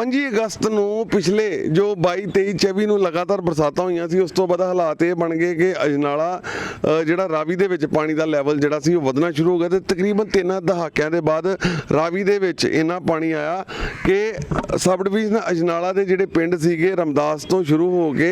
25 ਅਗਸਤ ਨੂੰ ਪਿਛਲੇ ਜੋ 22 23 24 ਨੂੰ ਲਗਾਤਾਰ ਬਰਸਾਤਾਂ ਹੋਈਆਂ ਸੀ ਉਸ ਤੋਂ ਬਾਅਦ ਹਾਲਾਤ ਇਹ ਬਣ ਗਏ ਕਿ ਅਜਨਾਲਾ ਜਿਹੜਾ ਰਾਵੀ ਦੇ ਵਿੱਚ ਪਾਣੀ ਦਾ ਲੈਵਲ ਜਿਹੜਾ ਸੀ ਉਹ ਵਧਣਾ ਸ਼ੁਰੂ ਹੋ ਗਿਆ ਤੇ ਤਕਰੀਬਨ ਤਿੰਨ ਦਹਾਕਿਆਂ ਦੇ ਬਾਅਦ ਰਾਵੀ ਦੇ ਵਿੱਚ ਇੰਨਾ ਪਾਣੀ ਆਇਆ ਕਿ ਸਬ ਡਿਵੀਜ਼ਨ ਅਜਨਾਲਾ ਦੇ ਜਿਹੜੇ ਪਿੰਡ ਸੀਗੇ ਰਮਦਾਸ ਤੋਂ ਸ਼ੁਰੂ ਹੋ ਕੇ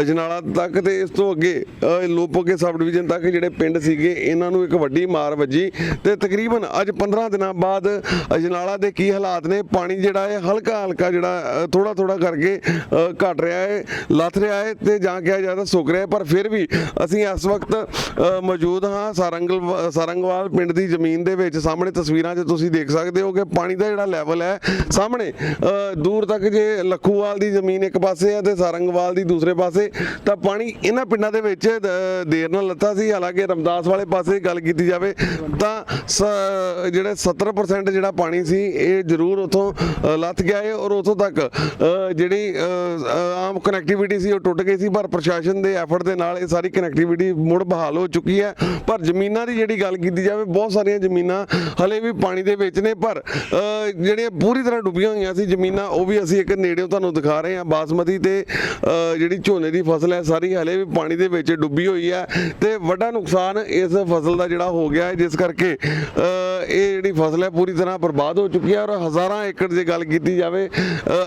ਅਜਨਾਲਾ ਤੱਕ ਤੇ ਇਸ ਤੋਂ ਅੱਗੇ ਅ, ਲੋਪੋਕੇ ਸਬ ਡਿਵੀਜ਼ਨ ਤੱਕ ਜਿਹੜੇ ਪਿੰਡ ਸੀਗੇ ਇਹਨਾਂ ਨੂੰ ਇੱਕ ਵੱਡੀ ਮਾਰ ਵੱਜੀ ਤੇ ਤਕਰੀਬਨ ਅੱਜ 15 ਦਿਨਾਂ ਬਾਅਦ ਅਜਨਾਲਾ ਦੇ ਕੀ ਹਾਲਾਤ ਨੇ ਪਾਣੀ ਜਿਹੜਾ ਹੈ ਹਲਕਾ ਹਲਕਾ ਜਿਹੜਾ ਥੋੜਾ ਥੋੜਾ ਕਰਕੇ ਅ, ਘਟ ਰਿਹਾ ਹੈ ਲੱਥ ਰਿਹਾ ਹੈ ਤੇ ਜਾਂ ਕਿਹਾ ਜਾਂਦਾ ਸੁੱਕ ਰਿਹਾ ਹੈ ਪਰ ਫਿਰ ਵੀ ਅਸੀਂ ਇਸ ਵਕਤ ਮੌਜੂਦ ਹਾਂ ਸਾਰੰਗਲ ਸਾਰੰਗਵਾਲ ਪਿੰਡ ਦੀ ਜ਼ਮੀਨ ਦੇ ਵਿੱਚ। ਸਾਹਮਣੇ ਤਸਵੀਰਾਂ 'ਚ ਤੁਸੀਂ ਦੇਖ ਸਕਦੇ ਹੋ ਕਿ ਪਾਣੀ ਦਾ ਜਿਹੜਾ ਲੈਵਲ ਹੈ ਸਾਹਮਣੇ ਦੂਰ ਤੱਕ ਜੇ ਲੱਖੂਵਾਲ ਦੀ ਜ਼ਮੀਨ ਇੱਕ ਪਾਸੇ ਹੈ ਤੇ ਸਾਰੰਗਵਾਲ ਦੀ ਦੂਸਰੇ ਪਾਸੇ ਤਾਂ ਪਾਣੀ ਇਹਨਾਂ ਪਿੰਡਾਂ ਦੇ ਵਿੱਚ ਦੇਰ ਨਾਲ ਲੱਤਾ ਸੀ। ਹਾਲਾਂਕਿ ਰਮਦਾਸ ਵਾਲੇ ਪਾਸੇ ਗੱਲ ਕੀਤੀ ਜਾਵੇ ਤਾਂ ਸ- ਜਿਹੜੇ 70% ਜਿਹੜਾ ਪਾਣੀ ਸੀ ਇਹ ਜ਼ਰੂਰ ਉਥੋਂ ਲੱਥ ਗਿਆ ਹੈ ਔਰ ਉਥੋਂ ਤੱਕ ਜਿਹੜੀ ਆਮ ਕਨੈਕਟੀਵਿਟੀ ਸੀ, ਉਹ ਟੁੱਟ ਗਈ ਸੀ, ਪਰ ਪ੍ਰਸ਼ਾਸਨ ਦੇ ਐਫਰਟ ਦੇ ਨਾਲ ਇਹ ਸਾਰੀ ਕਨੈਕਟੀਵਿਟੀ ਮੁੜ ਬਹਾਲ ਹੋ ਚੁੱਕੀ ਹੈ। ਪਰ ਜ਼ਮੀਨਾਂ ਦੀ ਜਿਹੜੀ ਗੱਲ ਕੀਤੀ ਜਾਵੇ, ਬਹੁਤ ਸਾਰੀਆਂ ਜ਼ਮੀਨਾਂ ਹਲੇ ਵੀ ਪਾਣੀ ਦੇ ਵਿੱਚ ਨੇ, ਪਰ ਜਿਹੜੀਆਂ ਪੂਰੀ ਤਰ੍ਹਾਂ ਡੁੱਬੀਆਂ ਹੋਈਆਂ ਸੀ ਜ਼ਮੀਨਾਂ, ਉਹ ਵੀ ਅਸੀਂ ਇੱਕ ਨੇੜਿਓਂ ਤੁਹਾਨੂੰ ਦਿਖਾ ਰਹੇ ਹਾਂ। ਬਾਸਮਤੀ ਤੇ ਜਿਹੜੀ ਝੋਨੇ ਦੀ ਫਸਲ ਹੈ, ਸਾਰੀ ਹਲੇ ਵੀ ਪਾਣੀ ਦੇ ਵਿੱਚ ਡੁੱਬੀ ਹੋਈ ਹੈ। ਤੇ ਵੱਡਾ ਨੁਕਸਾਨ ਇਸ ਫਸਲ ਦਾ ਜਿਹੜਾ ਹੋ ਗਿਆ ਹੈ, ਜਿਸ ਕਰਕੇ ਇਹ ਜਿਹੜੀ ਫਸਲ ਹੈ, ਪੂਰੀ ਤਰ੍ਹਾਂ ਬਰਬਾਦ ਹੋ ਚੁੱਕੀ ਹੈ। ਔਰ ਹਜ਼ਾਰਾਂ ਏਕੜ ਦੀ ਗੱਲ ਕੀਤੀ ਜਾਵੇ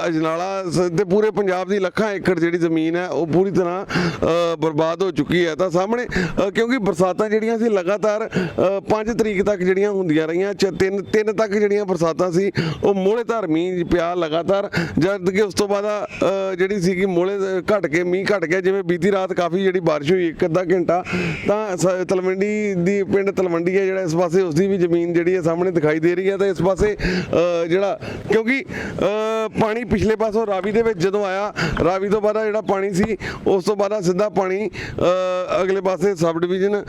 ਅਜਨਾਲਾ ਤੇ ਪੂਰੇ ਪੰਜਾਬ ਦੀ ਲੱਖਾਂ ਏਕੜ ਜਿਹੜੀ ਜ਼ਮੀਨ ਹੈ ਉਹ ਪੂਰੀ ਤਰ੍ਹਾਂ ਅ, ਬਰਬਾਦ ਹੋ ਚੁੱਕੀ ਹੈ। ਤਾਂ ਸਾਹਮਣੇ ਕਿਉਂਕਿ ਬਰਸਾਤਾਂ ਜਿਹੜੀਆਂ ਸੀ ਲਗਾਤਾਰ 5 ਤਰੀਕ ਤੱਕ ਜਿਹੜੀਆਂ ਹੁੰਦੀਆਂ ਰਹੀਆਂ ਤਿੰਨ ਤਿੰਨ ਤੱਕ ਜਿਹੜੀਆਂ ਬਰਸਾਤਾਂ ਸੀ ਉਹ ਮੋਹਲੇ ਧਾਰ ਮੀਂਹ ਪਿਆ ਲਗਾਤਾਰ। ਜਦ ਕਿ ਉਸ ਤੋਂ ਬਾਅਦ ਜਿਹੜੀ ਸੀਗੀ ਮੋਹਲੇ ਅ, ਘਟ ਕੇ ਮੀਂਹ ਘਟ ਗਿਆ ਜਿਵੇਂ ਬੀਤੀ ਰਾਤ ਕਾਫੀ ਜਿਹੜੀ ਬਾਰਿਸ਼ ਹੋਈ ਇੱਕ ਅੱਧਾ ਘੰਟਾ ਤਾਂ ਸ- ਤਲਵੰਡੀ ਦੀ ਪਿੰਡ ਤਲਵੰਡੀ ਹੈ ਜਿਹੜਾ ਇਸ ਪਾਸੇ ਉਸ ਦੀ ਵੀ ਜ਼ਮੀਨ ਜਿਹੜੀ ਹੈ ਸਾਹਮਣੇ ਦਿਖਾਈ ਦੇ ਰਹੀ ਹੈ। ਤਾਂ ਇਸ ਪਾਸੇ ਅ, ਜਿਹੜਾ ਕਿਉਂਕਿ ਅ, ਪਾਣੀ ਪਿਛਲੇ ਪਾਸੋਂ ਰਾਵੀ ਦੇ ਵਿੱਚ ਜਦੋਂ ਆਇਆ, ਰਾਵੀ ਤੋਂ ਬਾਅਦ ਜਿਹੜਾ ਪਾਣੀ ਸੀ, ਉਸ ਤੋਂ ਬਾਅਦ ਸਿੱਧਾ ਪਾਣੀ ਅਗਲੇ ਪਾਸੇ ਸਬ ਡਿਵੀਜ਼ਨ